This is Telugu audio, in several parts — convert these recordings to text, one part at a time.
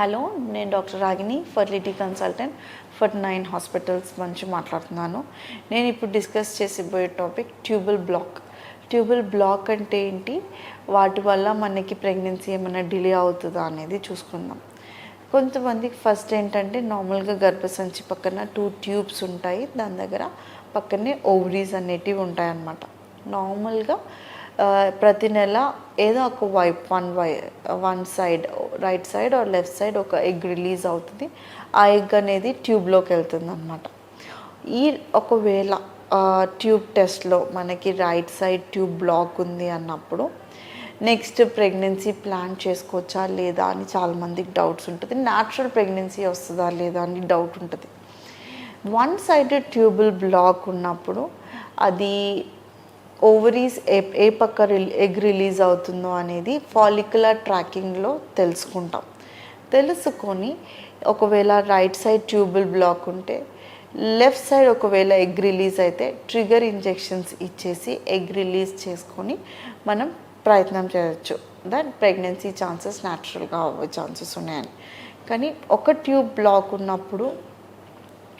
హలో నేను doctor Ragini fertility consultant for nine hospitals నుంచి మాట్లాడుతున్నాను. నేను ఇప్పుడు discuss చేసిపోయే topic tubal block tubal block అంటే ఏంటి? వాటి వల్ల మనకి ప్రెగ్నెన్సీ ఏమైనా డిలే అవుతుందా అనేది చూసుకుందాం. కొంతమందికి ఫస్ట్ ఏంటంటే నార్మల్గా గర్భసంచి పక్కన టూ ట్యూబ్స్ ఉంటాయి. దాని దగ్గర పక్కనే ఓవరీస్ అనేటివి ఉంటాయన్నమాట. నార్మల్గా ప్రతి నెల ఏదో ఒక వైప్ one why one side right side or left side ఒక ఎగ్ రిలీజ్ అవుతుంది. ఆ ఎగ్ అనేది ట్యూబ్లోకి వెళ్తుంది అనమాట ఈ ఒకవేళ ట్యూబ్ టెస్ట్లో మనకి రైట్ సైడ్ ట్యూబ్ బ్లాక్ ఉంది అన్నప్పుడు నెక్స్ట్ ప్రెగ్నెన్సీ ప్లాన్ చేసుకోవచ్చా లేదా అని చాలామందికి డౌట్స్ ఉంటుంది. న్యాచురల్ ప్రెగ్నెన్సీ వస్తుందా లేదా అని డౌట్ ఉంటుంది. వన్ సైడ్ ట్యూబుల్ బ్లాక్ ఉన్నప్పుడు అది ఓవరీస్ ఏ ఏ పక్క రిల్ ఎగ్ రిలీజ్ అవుతుందో అనేది ఫాలిక్యులర్ ట్రాకింగ్లో తెలుసుకుంటాం. తెలుసుకొని ఒకవేళ రైట్ సైడ్ ట్యూబుల్ బ్లాక్ ఉంటే లెఫ్ట్ సైడ్ ఒకవేళ ఎగ్ రిలీజ్ అయితే ట్రిగర్ ఇంజెక్షన్స్ ఇచ్చేసి ఎగ్ రిలీజ్ చేసుకొని మనం ప్రయత్నం చేయవచ్చు దెన్ ప్రెగ్నెన్సీ ఛాన్సెస్ న్యాచురల్గా అవ్వే ఛాన్సెస్ ఉన్నాయని. కానీ ఒక ట్యూబ్ బ్లాక్ ఉన్నప్పుడు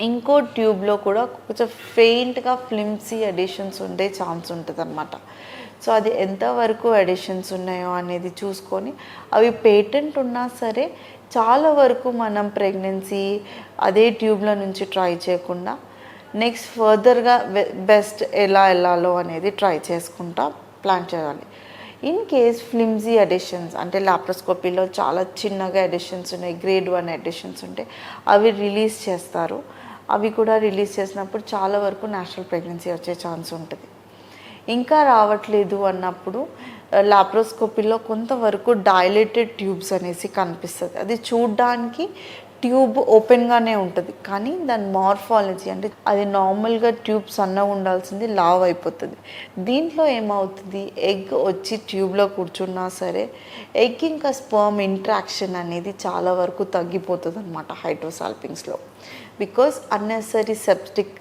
ఇంకో ట్యూబ్లో కూడా కొంచెం ఫెయింట్గా ఫ్లిమ్సీ ఎడిషన్స్ ఉండే ఛాన్స్ ఉంటుంది అనమాట సో అది ఎంతవరకు ఎడిషన్స్ ఉన్నాయో అనేది చూసుకొని అవి పేటెంట్ ఉన్నా సరే చాలా వరకు మనం ప్రెగ్నెన్సీ అదే ట్యూబ్లో నుంచి ట్రై చేయకుండా నెక్స్ట్ ఫర్దర్గా బెస్ట్ ఎలా వెళ్ళాలో అనేది ట్రై చేసుకుంటా ప్లాన్ చేయాలి. ఇన్ కేస్ ఫ్లిమ్జీ ఎడిషన్స్ అంటే లాప్రోస్కోపీలో చాలా చిన్నగా ఎడిషన్స్ ఉన్నాయి గ్రేడ్ వన్ ఎడిషన్స్ ఉంటే అవి రిలీజ్ చేస్తారు. అవి కూడా రిలీజ్ చేసినప్పుడు చాలా వరకు నేషనల్ ప్రెగ్నెన్సీ వచ్చే ఛాన్స్ ఉంటుంది. ఇంకా రావట్లేదు అన్నప్పుడు లాప్రోస్కోపీలో కొంతవరకు డైలేటెడ్ ట్యూబ్స్ అనేసి కనిపిస్తుంది. అది చూడ్డానికి ట్యూబ్ ఓపెన్గానే ఉంటుంది. కానీ దాని మార్ఫాలజీ అంటే అది నార్మల్గా ట్యూబ్ సన్నగా ఉండాల్సింది లావ్ అయిపోతుంది. దీంట్లో ఏమవుతుంది? ఎగ్ వచ్చి ట్యూబ్లో కూర్చున్నా సరే ఎగ్ ఇంకా స్పర్మ్ ఇంట్రాక్షన్ అనేది చాలా వరకు తగ్గిపోతుంది అనమాట హైడ్రోసాల్పింగ్స్లో బికాస్ అన్నెసరీ సెప్టిక్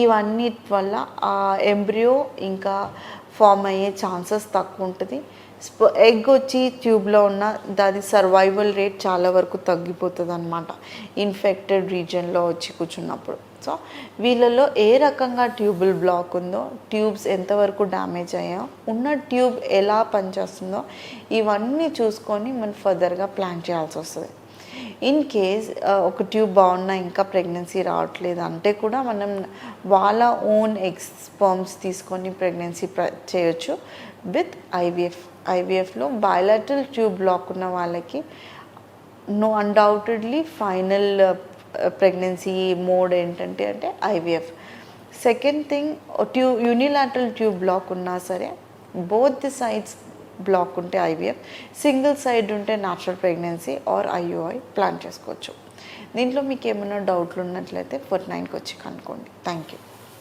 ఇవన్నీ వల్ల ఆ ఎంబ్రియో ఇంకా ఫామ్ అయ్యే ఛాన్సెస్ తక్కువ ఉంటుంది. ఎగ్ వచ్చి ట్యూబ్లో ఉన్న దాని సర్వైవల్ రేట్ చాలా వరకు తగ్గిపోతుంది అనమాట ఇన్ఫెక్టెడ్ రీజన్లో వచ్చి కూర్చున్నప్పుడు. సో వీళ్ళలో ఏ రకంగా ట్యూబుల్ బ్లాక్ ఉందో ట్యూబ్స్ ఎంతవరకు డ్యామేజ్ అయ్యాయో ఉన్న ట్యూబ్ ఎలా పనిచేస్తుందో ఇవన్నీ చూసుకొని మనం ఫర్దర్గా ప్లాన్ చేయాల్సి వస్తుంది. ఇన్ కేస్ uh, ఒక ట్యూబ్ బాగున్నా ఇంకా ప్రెగ్నెన్సీ రావట్లేదు అంటే కూడా మనం వాళ్ళ ఓన్ ఎగ్స్ స్పర్మ్స్ తీసుకొని ప్రెగ్నెన్సీ ప్ర చేయొచ్చు. విత్ ఐవీఎఫ్ ఐవీఎఫ్లో బయలాటల్ ట్యూబ్ బ్లాక్ ఉన్న వాళ్ళకి no undoubtedly final pregnancy mode ఏంటంటే అంటే ఐవీఎఫ్ సెకండ్ థింగ్ ట్యూ యూనిలాటరల్ ట్యూబ్ బ్లాక్ ఉన్నా సరే బోత్ ది సైడ్స్ బ్లాక్ ఉంటే ఐవీఎఫ్ సింగిల్ సైడ్ ఉంటే natural pregnancy or IUI plan చేసుకోవచ్చు. దీంట్లో మీకు ఏమైనా డౌట్లు ఉన్నట్లయితే ఫోర్ నైన్కి వచ్చి కనుక్కోండి. Thank you